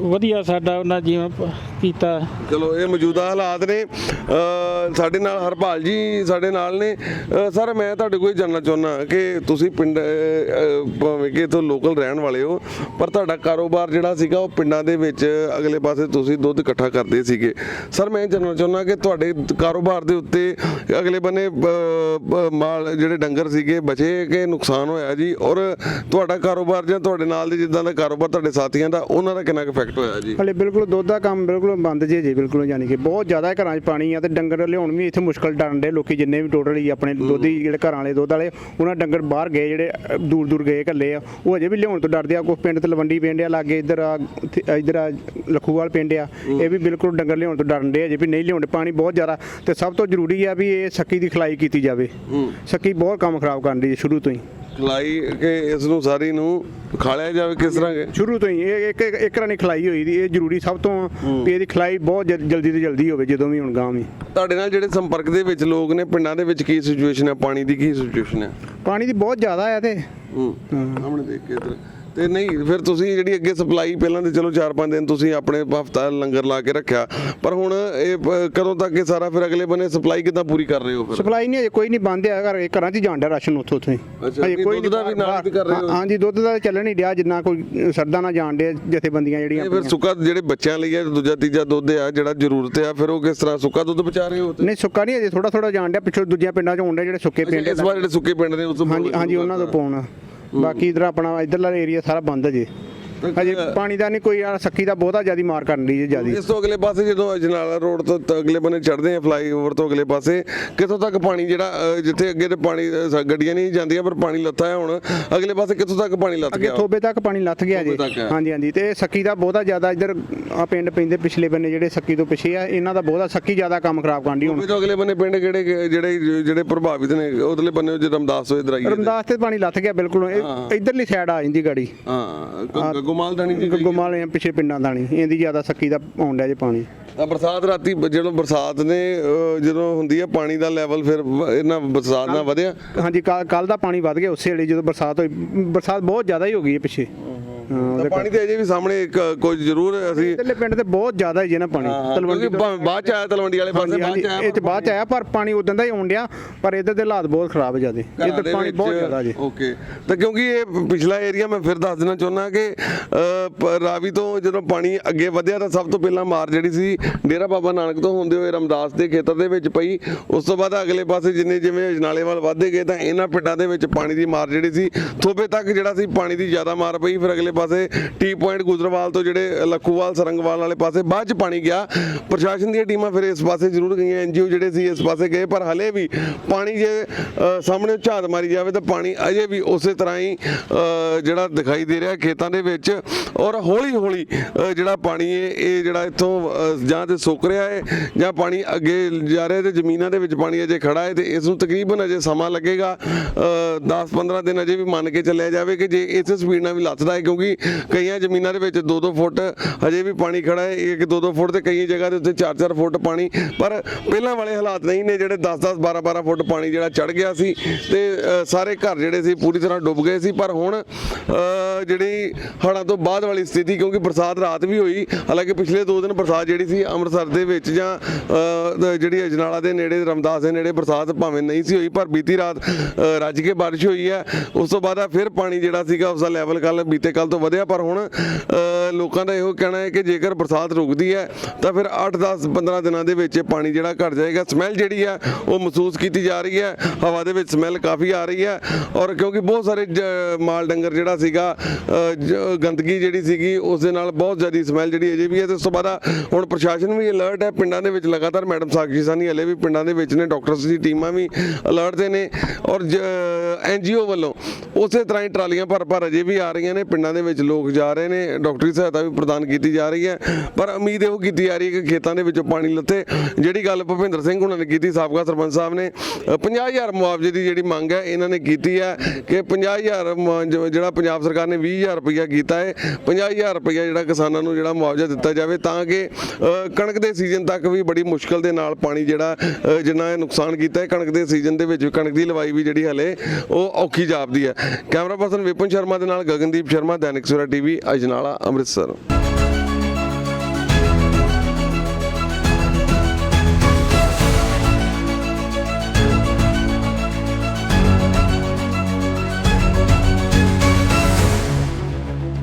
ਵਧੀਆ ਸਾਡਾ ਉਹਨਾਂ ਜੀਵਨ ਪ- ਕੀਤਾ। ਚਲੋ ਇਹ ਮੌਜੂਦਾ ਹਾਲਾਤ ਨੇ। ਅ, ਸਾਡੇ ਨਾਲ ਹਰਪਾਲ ਜੀ ਸਾਡੇ ਨਾਲ ਨੇ। ਅ, ਸਰ ਮੈਂ ਤੁਹਾਡੇ ਕੋਲ ਇਹ ਜਾਣਨਾ ਚਾਹੁੰਦਾ ਕਿ ਤੁਸੀਂ ਪਿੰਡ ਅ, ਅ, ਭਾਵੇਂ ਕਿ ਤੋਂ ਲੋਕਲ ਰਹਿਣ ਵਾਲੇ ਹੋ ਪਰ ਤੁਹਾਡਾ ਕਾਰੋਬਾਰ ਜਿਹੜਾ ਸੀਗਾ ਉਹ ਪਿੰਡਾਂ ਦੇ ਵਿੱਚ ਅਗਲੇ ਪਾਸੇ ਤੁਸੀਂ ਦੁੱਧ ਇਕੱਠਾ ਕਰਦੇ ਸੀਗੇ। ਸਰ ਮੈਂ ਇਹ ਜਾਣਨਾ ਚਾਹੁੰਦਾ ਕਿ ਤੁਹਾਡੇ ਕਾਰੋਬਾਰ ਦੇ ਉੱਤੇ ਅਗਲੇ ਬੰਨੇ ਅ, ਅ, ਮਾਲ ਜਿਹੜੇ ਡੰਗਰ ਸੀਗੇ ਬਚੇ ਕਿ ਨੁਕਸਾਨ ਹੋਇਆ ਜੀ? ਔਰ ਤੁਹਾਡਾ ਕਾਰੋਬਾਰ ਜਾਂ ਤੁਹਾਡੇ ਨਾਲ ਦੇ ਜਿੱਦਾਂ ਦਾ ਕਾਰੋਬਾਰ ਤੁਹਾਡੇ ਸਾਥੀਆਂ ਦਾ ਉਹਨਾਂ ਦਾ ਕਿੰਨਾ ਕੁ ਇਫੈਕਟ ਹੋਇਆ ਜੀ? ਹਲੇ ਬਿਲਕੁਲ ਦੁੱਧ ਦਾ ਕੰਮ ਬਿਲਕੁਲ ਬੰਦ ਜੇ ਜੀ ਬਿਲਕੁਲ ਯਾਨੀ ਕਿ ਬਹੁਤ ਜ਼ਿਆਦਾ ਘਰਾਂ 'ਚ ਪਾਣੀ ਆ ਤੇ ਡੰਗਰ ਲਿਆਉਣ ਵੀ ਇੱਥੇ ਮੁਸ਼ਕਲ ਡਰਨ ਦੇ ਲੋਕੀ ਜਿੰਨੇ ਵੀ ਟੋਟਲੀ ਆਪਣੇ ਦੁੱਧੀ ਜਿਹੜੇ ਘਰਾਂ ਵਾਲੇ ਦੁੱਧ ਵਾਲੇ ਉਹਨਾਂ ਡੰਗਰ ਬਾਹਰ ਗਏ ਜਿਹੜੇ ਦੂਰ ਦੂਰ ਗਏ ਇਕੱਲੇ ਆ ਉਹ ਅਜੇ ਵੀ ਲਿਆਉਣ ਤੋਂ ਡਰਦੇ ਆ ਕੁਝ ਪਿੰਡ ਤਲਵੰਡੀ ਪਿੰਡ ਆ ਲਾਗੇ ਇੱਧਰ ਆ ਇੱਥੇ- ਇੱਧਰ ਆ ਲਖੂਵਾਲ ਪਿੰਡ ਆ ਇਹ ਵੀ ਬਿਲਕੁਲ ਡੰਗਰ ਲਿਆਉਣ ਤੋਂ ਡਰਨ ਦੇ ਅਜੇ ਵੀ ਨਹੀਂ ਲਿਆਉਂਦੇ ਪਾਣੀ ਬਹੁਤ ਜ਼ਿਆਦਾ ਤੇ ਸਭ ਤੋਂ ਜ਼ਰੂਰੀ ਆ ਵੀ ਇਹ ਸੱਕੀ ਦੀ ਖਲਾਈ ਕੀਤੀ ਜਾਵੇ। ਸੱਕੀ ਬਹੁਤ ਕੰਮ ਖਰਾਬ ਕਰਨ ਦੀ ਸ਼ੁਰੂ ਤੋਂ ਹੀ। ਖਲਾਈ ਕਿ ਇਸ ਨੂੰ ਸਾਰੀ ਨੂੰ ਖਾਲਿਆ ਜਾਵੇ ਕਿਸ ਤਰ੍ਹਾਂ ਕਿ? ਸ਼ੁਰੂ ਤੋਂ ਹੀ ਇਹ ਇੱਕ ਇੱਕ- ਇੱਕ ਰਾਨੀ ਖਲਾਈ ਹੋਈ ਦੀ ਇਹ ਜ਼ਰੂਰੀ ਸਭ ਤੋਂ ਵੀ ਇਹਦੀ ਖਲਾਈ ਬਹੁਤ ਜਲ- ਜਲਦੀ ਤੋਂ ਜਲਦੀ ਹੋਵੇ ਜਦੋਂ ਵੀ ਹੁਣ ਗਾਂ ਵੀ। ਤੁਹਾਡੇ ਨਾਲ ਜਿਹੜੇ ਸੰਪਰਕ ਦੇ ਵਿੱਚ ਲੋਕ ਨੇ ਪਿੰਡਾਂ ਦੇ ਵਿੱਚ ਕੀ ਸਿਚੁਏਸ਼ਨ ਹੈ? ਪਾਣੀ ਦੀ ਕੀ ਸਿਚੁਏਸ਼ਨ ਹੈ? ਪਾਣੀ ਦੀ ਬਹੁਤ ਜ਼ਿਆਦਾ ਆ ਤੇ। ਹੂੰ। ਸਾਹਮਣੇ ਦੇਖ ਕੇ ਇੱਧਰ। ਤੇ ਨਹੀਂ ਫਿਰ ਤੁਸੀਂ ਜਿਹੜੀ ਅੱਗੇ ਸਪਲਾਈ ਪਹਿਲਾਂ ਤੇ ਚਲੋ 4-5 ਦਿਨ ਤੁਸੀਂ ਆਪਣੇ ਹਫਤਾ ਲੰਗਰ ਲਾ ਕੇ ਰੱਖਿਆ ਪਰ ਹੁਣ ਇਹ ਪ- ਕਦੋਂ ਤੱਕ ਇਹ ਸਾਰਾ ਫਿਰ ਅਗਲੇ ਬੰਨੇ ਸਪਲਾਈ ਕਿੱਦਾਂ ਪੂਰੀ ਕਰ ਰਹੇ ਹੋ ਫਿਰ? ਸਪਲਾਈ ਨਹੀਂ ਅਜੇ ਕੋਈ ਨਹੀਂ ਬੰਦ ਆ ਘਰ ਘਰਾਂ 'ਚ ਡਿਆ ਰਾਸ਼ਨ ਉੱਥੋਂ ਉੱਥੋਂ ਹੀ। ਅੱਛਾ, ਹਜੇ ਕੀ ਦੁੱਧ ਦਾ ਵੀ ਨਾਲ ਹੀ ਕਰ ਰਹੇ ਹੋ? ਹਾਂ- ਹਾਂਜੀ ਦੁੱਧ ਦਾ ਚੱਲਣ ਨਹੀਂ ਡਿਆ ਜਿੰਨਾ ਕੋਈ ਸਰਦਾ ਨਾ ਜਾਣ ਡਿਆ ਜਥੇਬੰਦੀਆਂ ਜਿਹੜੀਆਂ ਇਹ ਫਿਰ ਆਪਣੀਆਂ। ਸੁੱਕਾ ਜਿਹੜੇ ਬੱਚਿਆਂ ਲਈ ਹੈ ਦੂਜਾ ਤੀਜਾ ਦੁੱਧ ਆ ਜਿਹੜਾ ਜ਼ਰੂਰਤ ਆ ਫਿਰ ਉਹ ਕਿਸ ਤਰ੍ਹਾਂ ਸੁੱਕਾ ਦੁੱਧ ਬਚਾ ਰਹੇ ਹੋ ਨਹੀਂ ਸੁੱਕਾ ਨਹੀਂ ਅਜੇ ਥੋੜਾ ਥੋੜਾ ਜਾਣ ਡਿਆ ਪਿੱਛੋਂ ਦੂਜੀਆਂ ਪਿੰਡਾਂ 'ਚ ਹੋਣ ਡਿਆ ਜਿਹੜੇ ਸੁੱਕੇ ਪਿੰਡ ਇਸ ਵਾਰ ਜਿਹੜੇ ਸੁੱਕੇ ਪਿੰਡ ਨੇ ਉਸ ਤੋਂ ਹਾਂਜੀ ਹਾਂਜੀ ਉਹਨਾਂ ਤੋਂ ਪਾਉਣਾ। ਬਾਕੀ ਇਧਰ ਆਪਣਾ ਇਧਰਲਾ ਏਰੀਆ ਸਾਰਾ ਬੰਦ ਹੈ ਜੇ। ਹਜੇ ਪਾਣੀ ਦਾ ਨਹੀਂ ਕੋਈ ਆ ਸੱਕੀ ਦਾ ਬਹੁਤਾ ਜ਼ਿਆਦੀ ਮਾਰ ਕਰਨ ਦੀ ਜਿਆਦੀ। ਇਸ ਤੋਂ ਅਗਲੇ ਪਾਸੇ ਜਦੋਂ ਅਜਨਾਲਾ ਰੋਡ ਤੋਂ ਤ- ਅਗਲੇ ਬੰਨੇ ਚੜ੍ਹਦੇ ਆ ਫਲਾਈਓਵਰ ਤੋਂ ਅਗਲੇ ਪਾਸੇ ਕਿੱਥੋਂ ਤੱਕ ਪਾਣੀ ਜਿਹੜਾ ਅ, ਜਿੱਥੇ ਅੱਗੇ ਤੇ ਪਾਣੀ ਅ, ਸ- ਗੱਡੀਆਂ ਨਹੀਂ ਜਾਂਦੀਆਂ ਪਰ ਪਾਣੀ ਲੱਥਾ ਹੈ ਹੁਣ ਅਗਲੇ ਪਾਸੇ ਕਿੱਥੋਂ ਤੱਕ ਪਾਣੀ ਲੱਥ ਅੱਗੇ ਗਿਆ? ਥੋਬੇ ਤੱਕ ਪਾਣੀ ਲੱਥ ਗਿਆ ਜੇ। ਥੋਬੇ ਤੱਕ ਹੈ। ਹਾਂਜੀ ਹਾਂਜੀ ਤੇ ਇਹ ਸੱਕੀ ਦਾ ਬਹੁਤਾ ਜ਼ਿਆਦਾ ਇਧਰ ਆ ਪਿੰਡ ਪੈਂਦੇ ਪਿਛਲੇ ਬੰਨੇ ਜਿਹੜੇ ਸੱਕੀ ਤੋਂ ਪਿਛੇ ਆ ਇਹਨਾਂ ਦਾ ਬਹੁਤਾ ਸੱਕੀ ਜ਼ਿਆਦਾ ਕੰਮ ਖਰਾਬ ਕਰਦੀ ਹੁਣ। ਉਹ ਤੋਂ ਅਗਲੇ ਬੰਨੇ ਪਿੰਡ ਕਿਹੜੇ ਕਿ- ਜਿਹੜੇ ਜਿਹੜੇ ਪ੍ਰਭਾਵਿਤ ਨੇ ਉਧਰਲੇ ਬੰਨੇ ਜੇ ਰਮਦਾਸ ਆਈਏ ਤੇ। ਰਮਦਾਸ ਤੇ ਪਾਣੀ ਲੱਥ ਗਿਆ ਬਿਲਕੁਲ ਇਹ ਇਧਰਲੀ ਸਾਈਡ ਆ ਜਾਂਦੀ ਗਾੜੀ। ਹਾਂ ਗੁਮਾਲ ਦਾਣੀ ਜੀ ਗੁਮਾਲ ਜਾਂ ਪਿਛੇ ਪਿੰਡਾਂ ਦਾ ਨਹੀਂ ਇਹਦੀ ਜ਼ਿਆਦਾ ਸੱਕੀ ਦਾ ਡਿਆ ਜੇ ਪਾਣੀ। ਤਾਂ ਬਰਸਾਤ ਰਾਤੀ ਬ- ਜਦੋਂ ਬਰਸਾਤ ਨੇ ਜਦੋਂ ਹੁੰਦੀ ਹੈ ਪਾਣੀ ਦਾ ਲੈਵਲ ਫਿਰ ਵ- ਇਹਨਾਂ ਬਰਸਾਤ ਨਾਲ ਵਧਿਆ? ਹਾਂਜੀ ਕੱਲ ਦਾ ਪਾਣੀ ਵੱਧ ਗਿਆ ਉਸੇ ਵੇਲੇ ਜਦੋਂ ਬਰਸਾਤ ਹੋਈ ਬਰਸਾਤ ਬਹੁਤ ਜ਼ਿਆਦਾ ਹੀ ਹੋ ਗਈ ਹੈ ਪਿਛੇ। ਤਾਂ ਪਾਣੀ ਤੇ ਅਜੇ ਵੀ ਸਾਹਮਣੇ ਇੱਕ ਕੁਝ ਜ਼ਰੂਰ ਅਸੀਂ ਇਧਰਲੇ ਪਿੰਡ ਤੇ ਬਹੁਤ ਜ਼ਿਆਦਾ ਹੀ ਜੇ ਨਾ ਪਾਣੀ ਤਲਵੰਡੀ ਬਾਅਦ ਚ ਆਇਆ ਤਲਵੰਡੀ ਵਾਲੇ ਪਾਸੇ ਬਾਅਦ ਹਾਂਜੀ ਚ ਆਇਆ ਇਹ ਤੇ ਬਾਅਦ ਚ ਆਇਆ ਪਰ ਪਾਣੀ ਉਦੋਂ ਦਾ ਹੀ ਆਉਣ ਡਿਆ ਪਰ ਇਧਰ ਦੇ ਹਾਲਾਤ ਬਹੁਤ ਖਰਾਬ ਜਿਆਦੇ। ਘਰਾਂ ਇਧਰ ਪਾਣੀ ਬਹੁਤ ਜ਼ਿਆਦਾ ਜੀ। ਓਕੇ। ਤਾਂ ਕਿਉਂਕਿ ਇਹ ਪਿਛਲਾ ਏਰੀਆ ਮੈਂ ਫਿਰ ਦੱਸ ਦੇਣਾ ਚਾਹੁੰਦਾ ਕਿ ਅ, ਪ- ਰਾਵੀ ਤੋਂ ਜਦੋਂ ਪਾਣੀ ਅੱਗੇ ਵਧਿਆ ਤਾਂ ਸਭ ਤੋਂ ਪਹਿਲਾਂ ਮਾਰ ਜਿਹੜੀ ਸੀ ਡੇਰਾ ਬਾਬਾ ਨਾਨਕ ਤੋਂ ਹੁੰਦੇ ਹੋਏ ਰਮਦਾਸ ਦੇ ਖੇਤਰ ਦੇ ਵਿੱਚ ਪਈ। ਉਸ ਤੋਂ ਬਾਅਦ ਅਗਲੇ ਪਾਸੇ ਜਿੰਨੇ ਜਿਵੇਂ ਅਜਨਾਲੇ ਵੱਲ ਵਧਦੇ ਗਏ ਤਾਂ ਇਹਨਾਂ ਪਿੰਡਾਂ ਦੇ ਵਿੱਚ ਪਾਣੀ ਦੀ ਮਾਰ ਜਿਹੜੀ ਸੀ ਥੋਬੇ ਤੱਕ ਜਿਹੜਾ ਸੀ ਪਾਣੀ ਦੀ ਜ਼ਿਆਦਾ ਮਾਰ ਪਈ। ਫਿਰ ਅਗਲੇ ਪਾਸੇ ਟੀ ਪੁਆਇੰਟ ਗੁਜਰਵਾਲ ਤੋਂ ਜਿਹੜੇ ਲੱਖੂਵਾਲ ਸਰੰਗਵਾਲ ਵਾਲੇ ਪਾਸੇ ਬਾਅਦ ਚ ਪਾਣੀ ਗਿਆ। ਪ੍ਰਸ਼ਾਸਨ ਦੀਆਂ ਟੀਮਾਂ ਫਿਰ ਇਸ ਪਾਸੇ ਜ਼ਰੂਰ ਗਈਆਂ। ਐਨਜੀਓ ਜਿਹੜੇ ਸੀ ਇਸ ਪਾਸੇ ਗਏ ਪਰ ਹਲੇ ਵੀ ਪਾਣੀ ਜੇ ਸਾਹਮਣੇ ਝਾਤ ਮਾਰੀ ਜਾਵੇ ਤਾਂ ਪਾਣੀ ਅਜੇ ਵੀ ਉਸੇ ਤਰ੍ਹਾਂ ਹੀ ਜਿਹੜਾ ਦਿਖਾਈ ਦੇ ਰਿਹਾ ਖੇਤਾਂ ਦੇ ਵਿੱਚ। ਔਰ ਹੌਲੀ ਹੌਲੀ ਅ, ਜਿਹੜਾ ਪਾਣੀ ਹੈ ਇਹ ਜਿਹੜਾ ਇੱਥੋਂ ਜਾਂ ਤੇ ਸੁੱਕ ਰਿਹਾ ਹੈ ਜਾਂ ਪਾਣੀ ਅੱਗੇ ਜਾ ਰਿਹਾ ਤੇ ਜ਼ਮੀਨਾਂ ਦੇ ਵਿੱਚ ਪਾਣੀ ਅਜੇ ਖੜਾ ਹੈ ਤੇ ਇਸ ਨੂੰ ਤਕਰੀਬਨ ਅਜੇ ਸਮਾਂ ਲੱਗੇਗਾ। 10-15 ਦਿਨ ਅਜੇ ਵੀ ਮੰਨ ਕੇ ਚੱਲਿਆ ਜਾਵੇ ਕਿ ਜੇ ਇਸ ਸਪੀਡ ਨਾਲ ਵੀ ਲੱਥਦਾ ਹੈ ਕਿਉਂਕਿ ਕਈਆਂ ਜ਼ਮੀਨਾਂ ਦੇ ਵਿੱਚ 2-2 ਫੁੱਟ ਅਜੇ ਵੀ ਪਾਣੀ ਖੜਾ ਹੈ, ਇੱਕ 2-2 ਫੁੱਟ ਤੇ ਕਈ ਜਗ੍ਹਾ ਦੇ ਉੱਤੇ 4-4 ਫੁੱਟ ਪਾਣੀ, ਪਰ ਪਹਿਲਾਂ ਵਾਲੇ ਹਾਲਾਤ ਨਹੀਂ ਨੇ ਜਿਹੜੇ 10-10 12-12 ਫੁੱਟ ਪਾਣੀ ਜਿਹੜਾ ਚੜ ਗਿਆ ਸੀ ਤੇ ਸਾਰੇ ਘਰ ਜਿਹੜੇ ਸੀ ਪੂਰੀ ਤਰ੍ਹਾਂ ਡੁੱਬ ਗਏ ਸੀ, ਪਰ ਹੁਣ ਜਿਹੜੀ ਹੜ੍ਹਾਂ ਤੋਂ ਬਾਅਦ ਵਾਲੀ ਸਥਿਤੀ, ਕਿਉਂਕਿ ਬਰਸਾਤ ਰਾਤ ਵੀ ਹੋਈ, ਹਾਲਾਂਕਿ ਪਿਛਲੇ 2 ਦਿਨ ਬਰਸਾਤ ਜਿਹੜੀ ਸੀ ਅੰਮ੍ਰਿਤਸਰ ਦੇ ਵਿੱਚ ਜਾਂ ਜਿਹੜੀ ਅਜਨਾਲਾ ਦੇ ਨੇੜੇ, ਰਮਦਾਸ ਦੇ ਨੇੜੇ ਬਰਸਾਤ ਭਾਵੇਂ ਨਹੀਂ ਸੀ ਹੋਈ, ਪਰ ਬੀਤੀ ਰਾਤ ਰੱਜ ਕੇ ਬਾਰਿਸ਼ ਹੋਈ ਹੈ, ਉਸ ਤੋਂ ਬਾਅਦ ਫਿਰ ਪਾਣੀ ਜਿਹੜਾ ਸੀਗਾ ਉਸ ਦਾ ਲੈਵਲ ਕੱਲ ਬੀਤੇ ਕੱਲ ਤੋਂ ਵਧਿਆ, ਪਰ ਹੁਣ ਲੋਕਾਂ ਦਾ ਇਹੋ ਕਹਿਣਾ ਹੈ ਕਿ ਜੇਕਰ ਬਰਸਾਤ ਰੁਕਦੀ ਹੈ, ਤਾਂ ਫਿਰ 8 10 15 ਦਿਨਾਂ ਦੇ ਵਿੱਚ ਪਾਣੀ ਜਿਹੜਾ ਘਟ ਜਾਏਗਾ। ਸਮੈਲ ਜਿਹੜੀ ਹੈ, ਉਹ ਮਹਿਸੂਸ ਕੀਤੀ ਜਾ ਰਹੀ ਹੈ। ਹਵਾ ਦੇ ਵਿੱਚ ਸਮੈਲ ਕਾਫੀ ਆ ਰਹੀ ਹੈ ਔਰ ਕਿਉਂਕਿ ਬਹੁਤ ਸਾਰੇ ਜ- ਮਾਲ ਡੰਗਰ ਜਿਹੜਾ ਸੀਗਾ ਗੰਦਗੀ ਜਿਹੜੀ ਸੀਗੀ, ਉਸ ਦੇ ਨਾਲ ਬਹੁਤ ਜ਼ਿਆਦਾ ਸਮੈਲ ਜਿਹੜੀ ਅਜੇ ਵੀ ਹੈ। ਤੇ ਉਸ ਤੋਂ ਬਾਅਦ ਹੁਣ ਪ੍ਰਸ਼ਾਸਨ ਵੀ ਅਲਰਟ ਹੈ। ਪਿੰਡਾਂ ਦੇ ਵਿੱਚ ਲਗਾਤਾਰ ਮੈਡਮ ਸਾਕਸ਼ੀ ਸਾਨੀ ਹਲੇ ਵੀ ਪਿੰਡਾਂ ਦੇ ਵਿੱਚ ਨੇ ਡਾਕਟਰਸ ਦੀ ਟੀਮਾਂ ਵੀ ਅਲਰਟ ਤੇ ਨੇ ਔਰ ਐਨਜੀਓ ਵੱਲੋਂ ਉਸੇ ਤਰ੍ਹਾਂ ਹੀ ਟਰਾਲੀਆਂ ਭਰ ਭਰ ਅਜੇ ਵੀ ਆ ਰਹੀਆਂ ਨੇ। ਪਿੰਡਾਂ ਦੇ ਦੇ ਵਿੱਚ ਲੋਕ ਜਾ ਰਹੇ ਨੇ ਡਾਕਟਰੀ ਸਹਾਇਤਾ ਵੀ ਪ੍ਰਦਾਨ ਕੀਤੀ ਜਾ ਰਹੀ ਹੈ ਪਰ ਉਮੀਦ ਇਹੋ ਕੀਤੀ ਜਾ ਰਹੀ ਹੈ ਕਿ ਖੇਤਾਂ ਦੇ ਵਿੱਚੋਂ ਪਾਣੀ ਲੱਥੇ। ਜਿਹੜੀ ਗੱਲ ਭੁਪਿੰਦਰ ਸਿੰਘ ਉਹਨਾਂ ਨੇ ਕੀਤੀ ਸਾਬਕਾ ਸਰਪੰਚ ਸਾਹਿਬ ਨੇ ਅ, 50000 ਮੁਆਵਜ਼ੇ ਦੀ ਜਿਹੜੀ ਮੰਗ ਹੈ ਇਹਨਾਂ ਨੇ ਕੀਤੀ ਹੈ ਕਿ 50000 ਮੁਆ- ਜਿਹੜਾ ਪੰਜਾਬ ਸਰਕਾਰ ਨੇ 20000 ਰੁਪਇਆ ਕੀਤਾ ਹੈ 50000 ਰੁਪਇਆ ਜਿਹੜਾ ਕਿਸਾਨਾਂ ਨੂੰ ਜਿਹੜਾ ਮੁਆਵਜ਼ਾ ਦਿੱਤਾ ਜਾਵੇ ਤਾਂ ਕਿ ਕਣਕ ਦੇ ਸੀਜ਼ਨ ਤੱਕ ਵੀ ਬੜੀ ਮੁਸ਼ਕਲ ਦੇ ਨਾਲ ਪਾਣੀ ਜਿਹੜਾ ਜਿੰਨਾ ਇਹ ਨੁਕਸਾਨ ਕੀਤਾ ਹੈ ਕਣਕ ਦੇ ਸੀਜ਼ਨ ਦੇ ਵਿੱਚ ਕਣਕ ਦੀ ਲਵਾਈ ਵੀ ਜਿਹੜੀ ਹਲੇ ਉਹ ਔਖੀ ਜਾਪਦੀ ਹੈ। ਕੈਮਰਾ ਪਰਸਨ ਵਿਪਨ ਸ਼ਰਮਾ ਦੇ ਨਾਲ ਗਗਨਦੀਪ ਸ਼ਰਮਾ ਦੈਨਿਕ ਸਵੇਰਾ ਟੀਵੀ ਅਜਨਾਲਾ ਅੰਮ੍ਰਿਤਸਰ।